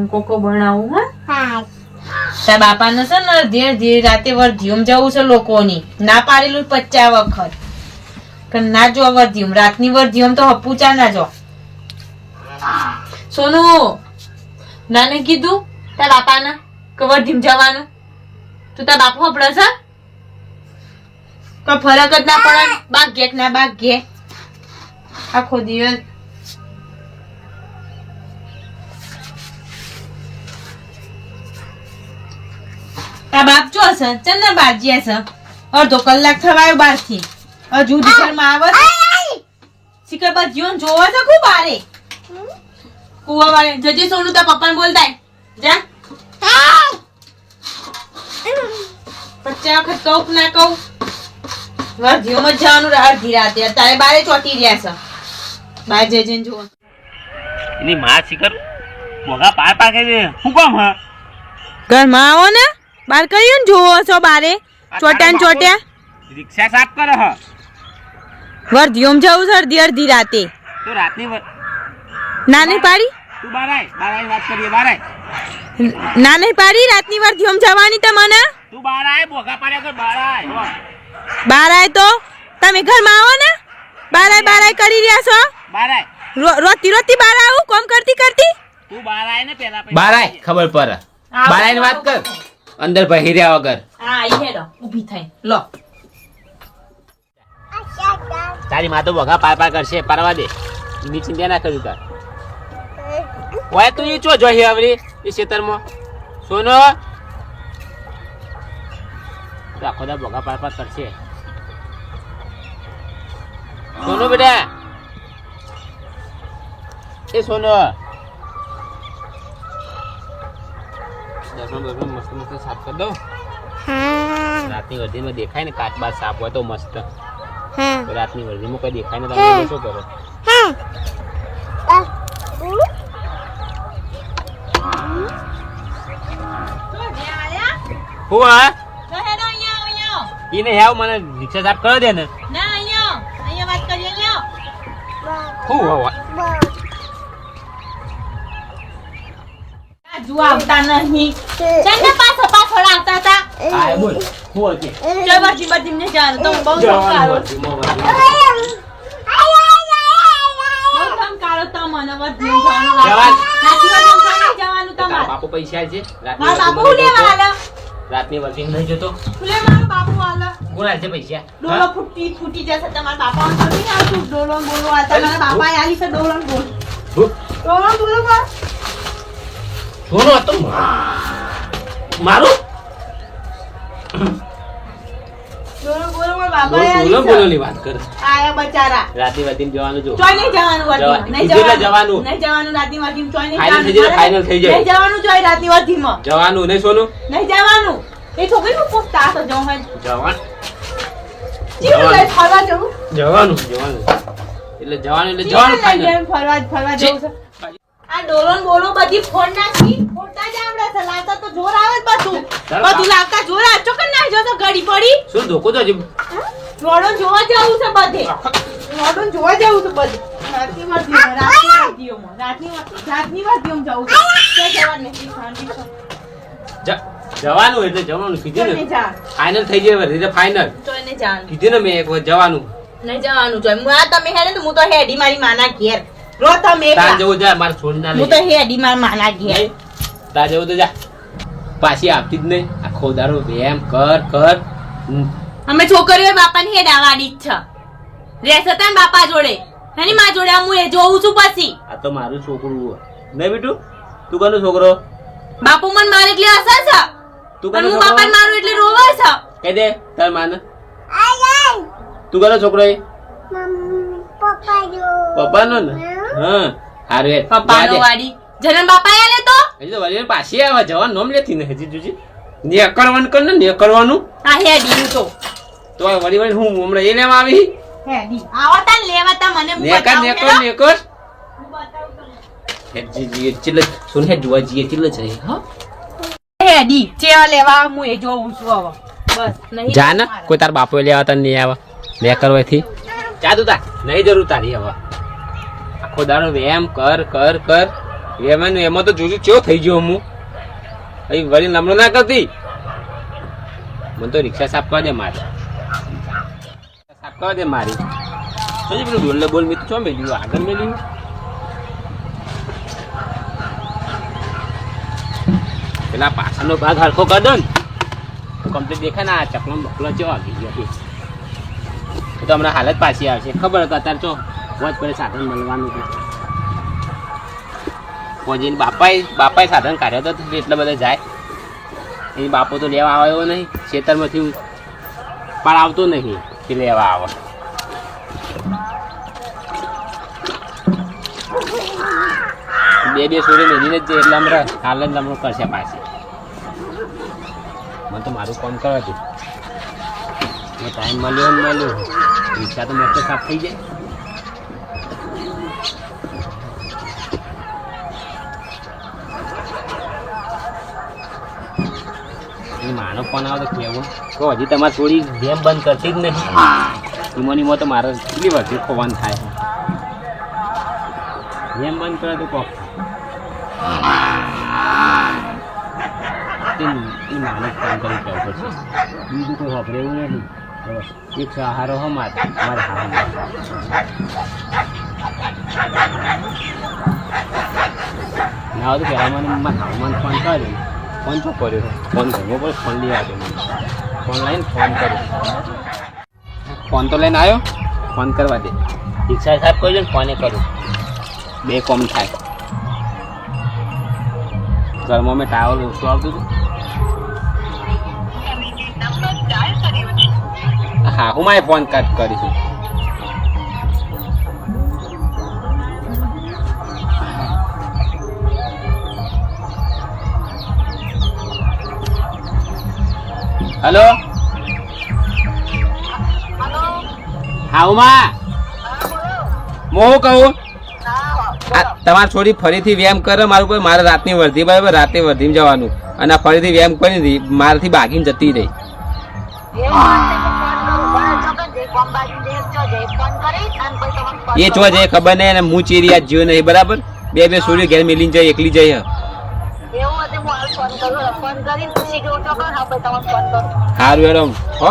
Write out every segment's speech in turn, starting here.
હું કોકો બનાવું હા. સાહેબ બાપાને છે ને ધીરે ધીરે રાતે વર્ધ્યુમ જવું છે લોકોની. ના પાડેલું પચાસ વખત. ના જો વર્ધ્યુમ. રાતની વર્ધ્યુમ તો હપુચા ના જો. સોનું નાને કીધું તારા બાપાને કે વર્ધ્યુમ જવાનું? તું તારા બાપુ હપડે છે? કોઈ ફરક જ ના પડે બાગ ઘેટ ના ભાગ્ય આખો દિવસ આ બાપ ચો છે ચંદન બાજીયા છે અડધો કલાક થવાયો બારથી હજુ ઘરમાં આવે છે. શીખર બસ જીવન જોવા છે ખૂબ બારે કુવા વાળે. જજે સોનું તાર પપ્પાને બોલતા જા. પચાસ વખત કહું ના કહું? વર્ધીઓમાં જ જવાનું રાહ ધી રાતે. અત્યારે બારે ચોટી રહ્યા છે. બાર જજે જોવા એની માં શિખર બોગા પાર પાકે છે. શું કામ હા? ઘરમાં આવો ને. બાર કર્યું ને જોવો છો બારે? ચોટ્યા ને ચોટ્યા? રિક્ષા સાફ કરો હ. વર્ધીઓમાં જવું છે અડધી અડધી રાતે. તો રાતની ના નહીં પાડી? તું બાર આય બાર આય વાત કરીએ બાર આય. ના નહીં પાડી રાતની વર્ધીઓમાં જવાની તમને તું બાર આય બોગા પાડ્યા કર બાર આય બાર આય તો? તમે ઘરમાં આવો ને? બાર આય બાર આય કરી રહ્યા છો? બાર આય. રોતી રોતી બાર આવું કોમ કરતી કરતી? તું બાર આય ને પેલા બાર આય ખબર પર બાર આઈને વાત કર. અંદર બહિર્યા વગર. હા ઈ હેડો ઊભી થઈ લો. તારી માં તો પાર પાર કરશે પરવા દે. ની ચિંતા ના કર્યું તાર. ઓય તું ઈ ચો જોહી આવરી એ ખેતરમાં? સોનો? રાખો આખો દા બોગા પાર પાર કરશે. સોનો બેટા. એ સોનો. દસમા દસમા મસ્ત મસ્ત સાફ કરી દો. રાતની વર્ધીમાં દેખાય ને કાચ બાદ સાફ હોય તો મસ્ત. રાતની વર્ધીમાં કોઈ દેખાય ને તમે શું કરો? હું. હા અહીંયા હેવ મને રિક્ષા સાફ કરો દે ને. ના અહીંયા અહીંયા વાત કરીએ હું હવા જુ આવતા નહીં. ચંદા પાછો પાછળ આવતા હતા. બોલ હું જય બાજી બાજી ને જાણ તો બહુ સંકારો બાપુ પૈસા છે. રાતની નહીં જતો. બાપુ કોણ ડોલો ફૂટી ફૂટી જશે તમારા બાપા આવતું. ડોલો બોલો આ તમારા બાપા આલી છે ડોલો બોલો. ડોલો બોલો. સોનો હતો મારું? જવાનું નહીં સોનું? નહીં જવાનું. એ પૂછતા હોય. જવાન. જવાનું. જવાનું. એટલે જવાનું એટલે જવાનું ફરવા ફરવા જવું છે. આ બોલો બધી ફોન નાખી. ફોટા જ આવડે છે. લાતા તો જોર આવે જ બધું. બધું લાવતા જોર આ ચોકન ના જો તો ઘડી પડી. શું ધોકો તો રોડો જોવા જવું છે બધે. રોડો જોવા જવું છે બધે. રાતની વાડીઓમાં, રાતની વાડીઓમાં, રાતની વા- રાતની વાડીઓમાં જવું છે. ક્યાં જવાનું નથી શાંતિ જવાનું એટલે જવાનું. કીધું ને. ફાઈનલ થઈ જાય એટલે નહીં જવાનું. કીધું ને મેં એક વાર જવાનું. નહીં જવાનું ચોય. હું આ તમે હેડે તો હું તો હેડી મારી માના ઘેર. રો તમે તાર જવું જા માર છોડી ના હું તો હેડી માર માના ઘેર. તાર જવું તો જા. પાછી આપતી જ નહીં. આખો દારો વેમ કર કર. અમે છોકરીઓ બાપાની હેડાવાડી જ છે. રહેશે તાન બાપા જોડે. એની માં જોડે હું એ જોઉં છું પછી. આ તો મારું છોકરું હોય. નહીં બેટું? તું કનો છોકરો? બાપુ મન મારે એટલે અસર છે. તું પણ બાપા મારું એટલે રોવે છે. કહી દે તાર માને. તું કનો છોકરો એ? પપ્પાનો ને? હા હારું પપ્પાનો વાડી. જનમ બાપા આલે તો? હજી તો વળી પાછી આવે જવાનું નોમ લેતી ને હજી જોજી. નેકળવાનું કર ને નેકળવાનું. આ હેડી તો. તો આ વળી વળી હું હમણાં એ લેવા આવી? હેડી. આવતા ને લેવાતા મને હું નેકર નેકર. નેકર. હું બતાવું તમને. જી ચિલ સુન હે જોવા જી ચિલ છે હા? હેડી. ચેવા લેવા હું એ જોઉં છું હવે. બસ નહીં જા ને કોઈ તાર બાપો લેવા તને નહીં આવે. નેકર વયથી. જા તું તાર. નહીં જરૂર તારી હવે. આખો દાડો વેમ કર કર કર. એમાં એમાં તો જોજુ ચેવો થઈ ગયો હું. અહીં વળી નમણો ના કરતી. મને તો રિક્ષા સાફ કરવા દે મારે. સાફ દે મારી. પછી પેલું ડોલે બોલ મેં ચો મેલ્યું? આગળ મેલ્યું. પેલા પાછળનો ભાગ હરખો કર દો ને. કમ્પ્લીટ દેખાય ને આ ચકલો બકલો ચેવો આવી ગયો તો હમણાં હાલત પાછી આવશે. ખબર હતા અત્યારે તો વચ પડે સાધન મળવાનું છે. પહોંચીને બાપાએ બાપાએ સાધન કાઢ્યો તો એટલા બધા જાય. એ બાપો તો લેવા આવ્યો નહીં, ખેતરમાંથી પણ આવતો નહીં કે લેવા આવે. બે બે સોરી મેળીને જ એટલે હમણાં હાલ જ હમણાં કરશે પાછી. મને તો મારું કામ કરવા દે ટાઈમ મળ્યો મળ્યો. રિક્ષા તો મસ્ત સાફ થઈ જાય એ માનો ફોન આવે તો કેવું તો હજી તમારે થોડી ગેમ બંધ કરતી જ નહીં ઈમોનીમાં તો મારે કેટલી વર્ષે ખોવાનું થાય ગેમ બંધ કરે તો કોક માનો ફોન કરી કહેવું પડશે. બીજું કોઈ વાપરે નથી. એક સહારો હો મારે. મારે હારો ના તો પહેલાં મને ફોન કર્યો ફોન શું કર્યો. ફોન કર્યો પડે ફોન લઈ આવ્યો ફોન લઈને ફોન કર્યો ફોન તો લઈને આવ્યો? ફોન કરવા દે. રિક્ષા સાહેબ કહી દે ફોને કરું. બે કોમ થાય. ઘરમાં મેં ટાવર ઓછું આવતું હતું. હા હું મારે ફોન કટ કરીશું. હલો હા ઉમા. હું કહું? તમાર છોરી ફરીથી વ્યાયામ કરે મારું પર મારે રાતની વર્ધી બરાબર? રાતે વર્ધીમાં જવાનું. અને ફરીથી વ્યાયામ કરી હતી મારાથી ભાગીને જતી રહી. એ જો જાય ખબર? નહીં અને હું ચીરી આ જીવ નહીં બરાબર? બે બે છોરીઓ ઘેર મેલીને જાય એકલી જઈ હે. હારું એડમ હો?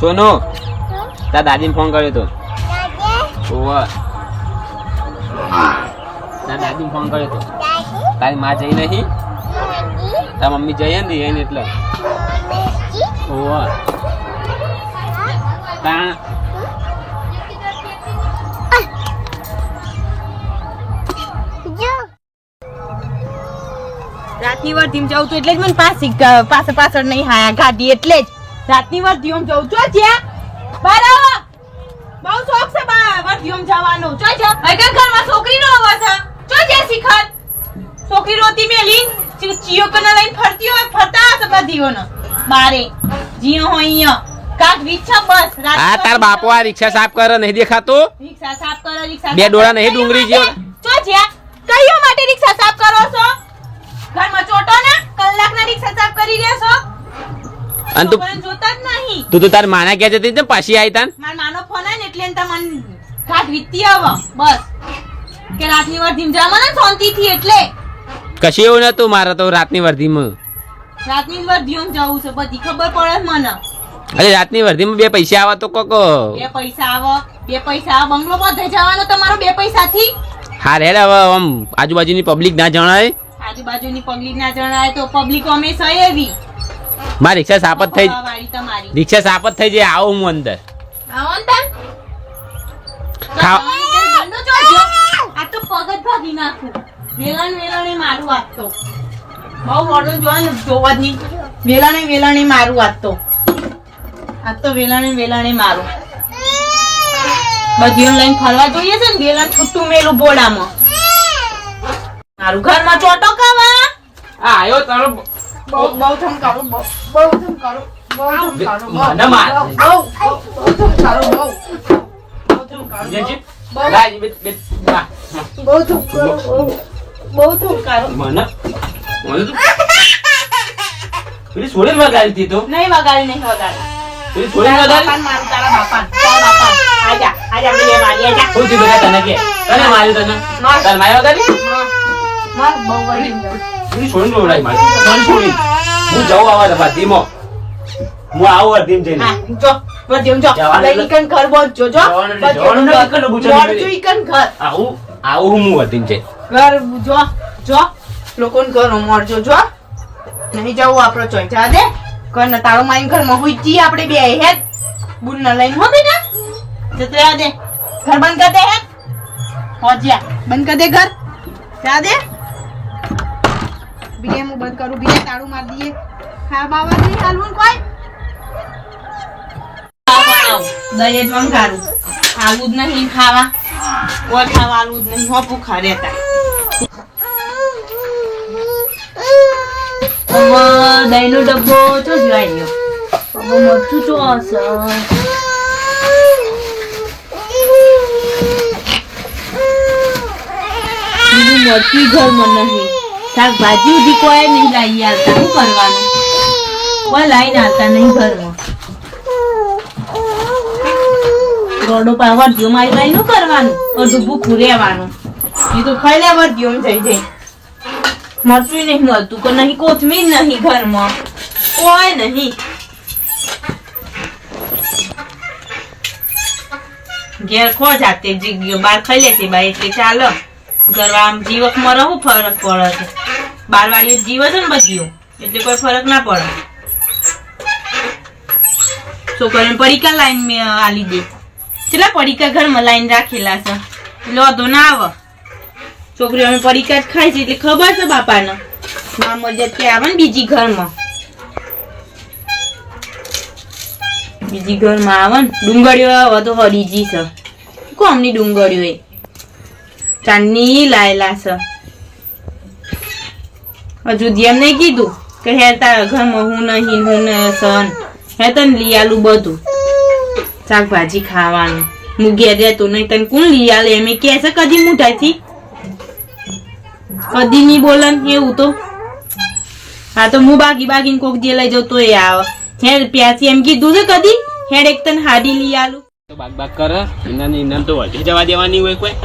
સોનો? તાર દાદીને ફોન કર્યો તો. ઓવા. તાર દાદીને ફોન કર્યો તો. તારી માં જઈ નહીં? તાર મમ્મી જઈએ ને એને એટલે. ઓવા. તાણ રાતની વર્ધીમાં જવું છું એટલે જ મને પાછી પાસે પાછળ નહીં હાયા ગાડી એટલે જ. રાતની વર્ધીમાં જવું છું જ્યાં. બહાર બહુ શોખ છે બા વર્ધીમાં જવાનો. ચો જા અગર ઘરમાં છોકરી નો અવાજ છે ચો જે શીખત છોકરી રોતી મેલી ચી- કના લઈને ફરતી હોય ફરતા હશે બધીઓનો બારે. જીઓ હોય અહીંયા. કાક રિક્ષા બસ. આ તાર બાપો આ રિક્ષા સાફ કરે નહીં દેખાતો? રિક્ષા સાફ કરો રિક્ષા બે ડોળા નહીં ડુંગળી જેવો. ચો જ્યાં. અને તું જોતા જ નહીં. તું તો તાર માના ક્યાં જતી ને? પાછી આવી તાન? માર માનો ફોન આવે ને એટલે તમને કાટ વીતી આવો બસ. કે રાતની વાર ધીમ જામાં શાંતિ થી એટલે. કશી એવું નતું? મારે તો રાતની વર્ધીમાં. રાતની વાર ધીમ જવું છે બધી ખબર પડે મને. અરે રાતની વર્ધીમાં બે પૈસા આવે તો કોકો બે પૈસા આવો બે પૈસા આવો. બંગલો બધે જવાનો તમારો બે પૈસાથી. હા રે હવે આમ આજુબાજુની પબ્લિક ના જણાય. આજુબાજુની પબ્લિક ના જણાય તો પબ્લિક અમે સહી એવી. મારી રિક્ષા સાપત થઈ રિક્ષા સાપત થઈ જાય આવું હું અંદર. ખાવ. આ તો વેલણ વેલણે મારું તો. જોવા જ નહીં. વેલણે વેલણે મારું તો. તો બધીઓ લઈને ફરવા જોઈએ છે ને વેલાણ છૂટું મેલું બોડામાં. મારું ઘરમાં ચોટો કાવા આયો તારો બહુ બહુ થમ કરું બહુ બહુ થમ કરું બહુ થમ કરું બહુ મને માર. બહુ બહુ બહુ થમ કરું બહુ બહુ થમ કરું જયજી, બહુ લાજ, બેટ, બેટ, લા. બહુ થમ કરું બહુ બહુ થમ કરું મને મને તો પેલી સોળી વગાડી હતી તો નહીં વગાડી નહીં વગાડી પેલી સોળી તારા વગાડી બાપાને મારું તારા બાપાને તારા બાપાને આજા આજા બે મારી આજા શું થયું બેટા તને કે તને માર્યું તને માર. તને માર્યો તને માર બહુ વળી તું છોડી દો રાઈ મારી? છોડી છોડી? હું જાઉં આવા દફા ધીમો. હું આવું જઈને. જો જો. જવાનું ઘરમાં જો. જવાનું નથી, બધું જવાનું નથી, ઘર. ઈકન ગુજારી મોડું કરી. ઈકન ઘર. આવું આવું હું અધીમ જઈને. ઘર જો જો. લોકોને ઘર મળજો જો. નહીં જવું આપણો ચોઈ જા દે. ઘર ને તાળું મારી ઘરમાં હોય જી આપણે બે હે? બુન ન લઈને હો બેટા? જતો દે. ઘર બંધ કર દે હે? હો જ્યા બંધ કર દે ઘર. જા દે. બીજે હું બંધ કરું બીજે તાળું માર દઈએ. હા બાવા જી હાલવું કોઈ? દહેજ જ વંગારું આવું જ નહીં ખાવા. કોઈ ખાવા આવું જ નહીં. હો, ભૂખા રહેતા. દહીંનો ડબ્બો તો જોઈ ગયો? મરચું તો હશે? બીજું મરચું ઘરમાં નહીં. શાકભાજી ઉધી કોઈ નહીં લાવી આવતા. શું કરવાનું? કોઈ લાવીને આવતા નહીં ઘરમાં. રોડો પર વર્ધ્યો મારી ભાઈ નું કરવાનું? અડધું ભૂખું રહેવાનું. એ તો ખાઈ લે વર્ધ્યો જઈ જઈ મરચું નહીં મળતું કે નહીં, કોથમીર નહીં ઘરમાં. કોઈ નહીં. ઘેર ખો જાતે, જી બાર ખાઈ લેતી બાઈ, એટલે ચાલો. ઘરમાં આમ જીવકમાં રહું, ફરક પડે છે. બાર વાળી જીવ છે ને બધું એટલે કોઈ ફરક ના પડે. છોકરીને પડીકા લાઈન મેં આલી દે. કેટલા પડીકા ઘરમાં લાઈન રાખેલા છે? એટલે વાંધો ના આવે. છોકરીઓ અમે પડીકા જ ખાય છે, એટલે ખબર છે બાપાને. માં મજા કે આવે ને બીજી ઘરમાં. બીજી ઘરમાં આવે ને, ડુંગળીઓ તો હરીજી છે. કોમની ડુંગળીઓ એ? ચાંદની લાયેલા છે. હજુ એમને કીધું કે હે તારા ઘરમાં હું નહીં, હું સન. હે તને લઈ આલું બધું. શાકભાજી ખાવાનું. હું ઘેર રહેતો નહીં, તને કોણ લઈ આલે એમ કે છે કદી મોઢાથી કદી નહીં બોલન એવું તો. હા, તો હું બાગી બાગીને કોક જે લઈ જતો એ આવે. હે, પ્યાસી એમ કીધું છે કદી હેડ એક તને હાડી લઈ આલું બાગ બાગ કરે એના તો જવા દેવાની હોય કોઈ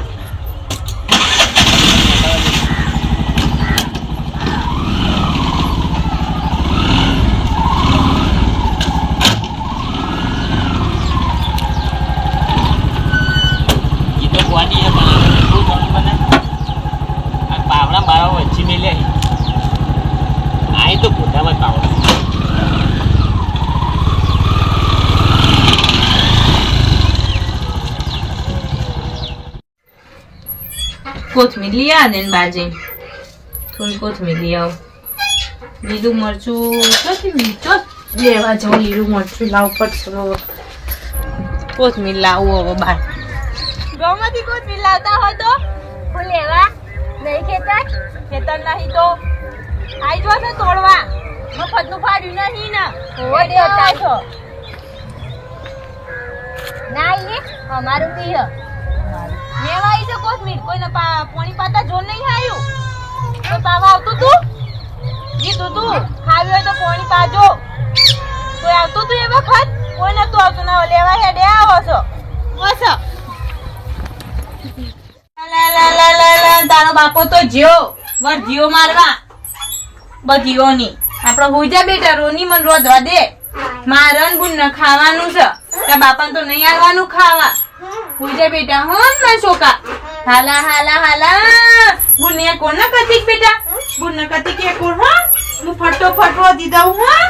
ઈ તો બોડી હે પણ આપણે શું કરવું બને? આ પાવડા બાવડા વચ્ચે મેલે આ તો પોતામાં પાવડા કોથમીર લઈ આ ને બાજે થોડી કોથમીર લઈ આવ. લીલું મરચું લીધું લેવા જાઉં લીલું મરચું લાવ પડશે. કોથમીર લાવું હવે બહાર ગમાંથી કોથમીર લાવતા હોય તો? હું લેવા? નહીં ખેતર? ખેતર નહીં તો? આવી જો ને તોડવા. મફતનું ફાડ્યું નહીં ને. હોય દેવતા છો. ના આઈએ અમારું પીહ મેવા આવી છે કોથમીર. કોઈને પોણી પાતા જોર નહીં આવ્યું તો પાવા આવતું તું? કીધું તું? ખાવી હોય તો પોણી પાજો. કોઈ આવતું તું એ વખત? કોઈ નતું આવતું. ના લેવા હેડે આવો છો. બસ તારો બાપો તો જીઓ વર જીઓ મારવા. બધીઓની આપણે હુજા બેટા રોની મન રોધવા દે. મારન બુન ને ખાવાનું છે. તારા બાપાને તો નહીં આવવાનું ખાવા. હુજા બેટા, હોન ના છોકા હાલા હાલા હાલા. બુને કોણ ના કતિક બેટા? બુન ના કતિક એ કોણ, હા? હું ફટો ફટો દીધા હું હા?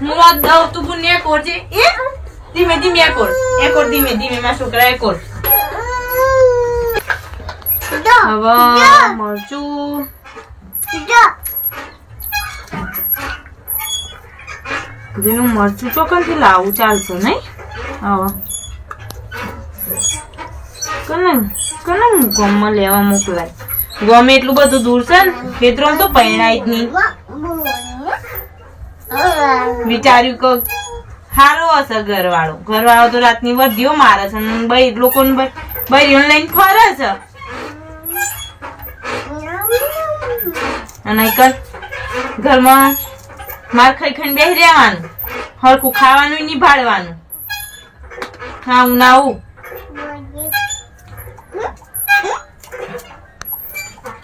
હું વાત દઉં તું બુનિયા કોર છે? એ? ધીમે ધીમે, એ કોર એ કોર ધીમે ધીમે માં છોકરા એ કોર હવે, મરચું. જેનું મરચું ચોકનથી લાવું ચાલશે નહીં? હવે. કને કને ગોમમાં લેવા મોકલાય. ગમે એટલું બધું દૂર છે ને ખેતરો તો પહેણાય જ નહીં. વિચાર્યું કે સારો હશે ઘરવાળો. ઘરવાળો તો રાતની વધ્યો, મારે છે ને ભાઈ લોકોને ભાઈ લઈને ફરે છે. અને કર ઘરમાં માર ખાઈ ખાઈને બેસી રહેવાનું, હરખું ખાવાનું નિભાળવાનું ના નાવું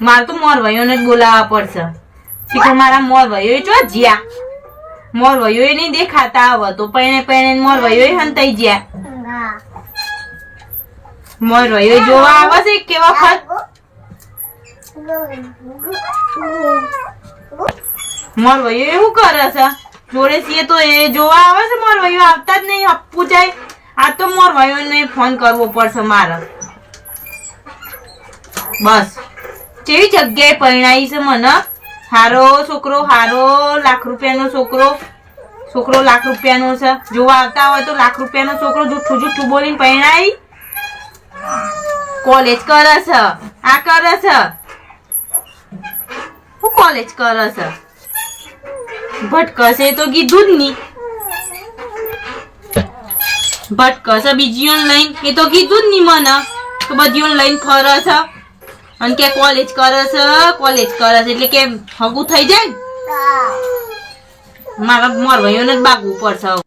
મારે તો મોર ભાઈઓને જ બોલાવવા પડશે. શીખો, મારા મોર ભાઈઓ જો જ્યા. મોર ભાઈઓ નહીં દેખાતા હવે તો પૈણે પૈણે મોર ભાઈઓ હંતાઈ જ્યા. મોર ભાઈઓ જોવા આવે છે કે વખત? મોર ભાઈઓ એવું કરે છે? જોડે છીએ તો એ જોવા આવે છે? મોર ભાઈઓ આવતા જ નહીં જાય. આ તો મોર ભાઈઓને ફોન કરવો પડશે મારે. બસ. કેવી જગ્યાએ પરણાઈ છે મને. હારો છોકરો, હારો લાખ રૂપિયાનો છોકરો. છોકરો લાખ રૂપિયાનો છે. જોવા આવતા હોય તો લાખ રૂપિયાનો છોકરો જુઠ્ઠું જુઠ્ઠું બોલીને પરણાઈ. કોલેજ કરે છે. આ કરે છે. હું કોલેજ કરે છે? ભટકશે તો કીધું જ નહીં. ભટકશે બીજી લઈને એ તો કીધું જ નહીં મને. તો બધી લઈને ફરે છે. અને કે કોલેજ કરે છે કોલેજ કરે છે એટલે કે હગું થઈ જાય મારા મોર ભાઈઓને જ બાગવું પડશે.